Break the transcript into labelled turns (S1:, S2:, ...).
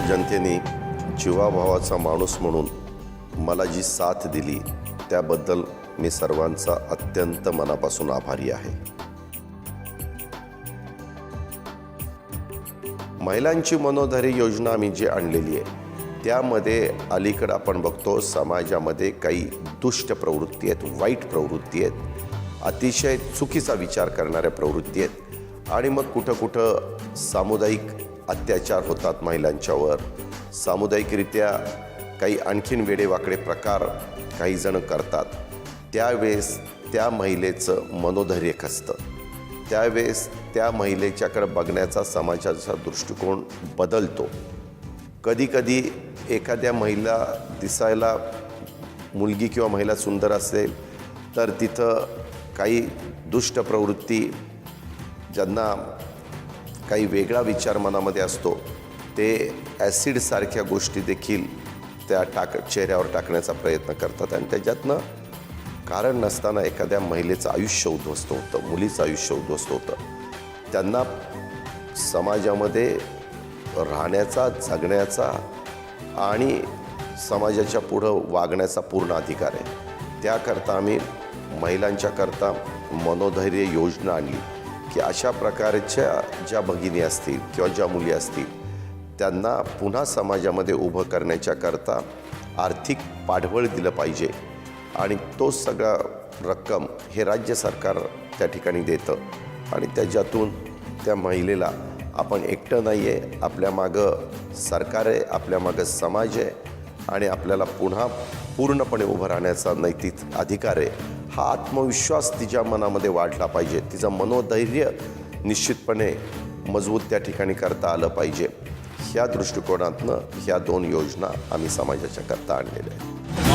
S1: जनतेने जीवाभावाचा माणूस म्हणून मला जी साथ दिली त्याबद्दल मी सर्वांचा अत्यंत मनापासून आभारी आहे. महिलांची मनोधारी योजना आम्ही जी आणलेली आहे त्यामध्ये अलीकडं आपण बघतो समाजामध्ये काही दुष्ट प्रवृत्ती आहेत वाईट प्रवृत्ती आहेत अतिशय चुकीचा विचार करणाऱ्या प्रवृत्ती आहेत. आणि मग कुठं कुठं सामुदायिक अत्याचार होतात महिलांच्यावर. सामुदायिकरित्या काही आणखीन वेडेवाकडे प्रकार काही जण करतात. त्यावेळेस त्या महिलेचं मनोधैर्य खचतं. त्यावेळेस त्या महिलेच्याकडे बघण्याचा समाजाचा दृष्टिकोन बदलतो. कधीकधी एखाद्या महिला दिसायला मुलगी किंवा महिला सुंदर असेल तर तिथं काही दुष्ट प्रवृत्ती ज्यांना काही वेगळा विचार मनामध्ये असतो. ते ॲसिडसारख्या गोष्टी देखील त्या टाक चेहऱ्यावर टाकण्याचा प्रयत्न करतात आणि त्याच्यातनं कारण नसताना एखाद्या महिलेचं आयुष्य उद्ध्वस्त होतं मुलीचं आयुष्य उद्ध्वस्त होतं. त्यांना समाजामध्ये राहण्याचा जगण्याचा आणि समाजाच्या पुढं वागण्याचा पूर्ण अधिकार आहे. त्याकरता आम्ही महिलांच्याकरता मनोधैर्य योजना आणली. की अशा प्रकारच्या ज्या भगिनी असतील किंवा ज्या मुली असतील त्यांना पुन्हा समाजामध्ये उभं करण्याच्याकरता आर्थिक पाठबळ दिलं पाहिजे. आणि तो सगळा रक्कम हे राज्य सरकार त्या ठिकाणी देतं. आणि त्याच्यातून त्या महिलेला आपण एकटं नाही आहे आपल्या मागं सरकार आहे आपल्या मागं समाज आहे आणि आपल्याला पुन्हा पूर्णपणे उभं राहण्याचा नैतिक अधिकार आहे. हा आत्मविश्वास तिच्या मनामध्ये वाढला पाहिजे. तिचं मनोधैर्य निश्चितपणे मजबूत त्या ठिकाणी करता आलं पाहिजे. ह्या दृष्टिकोनातनं ह्या दोन योजना आम्ही समाजाच्या करता आणलेल्या आहेत.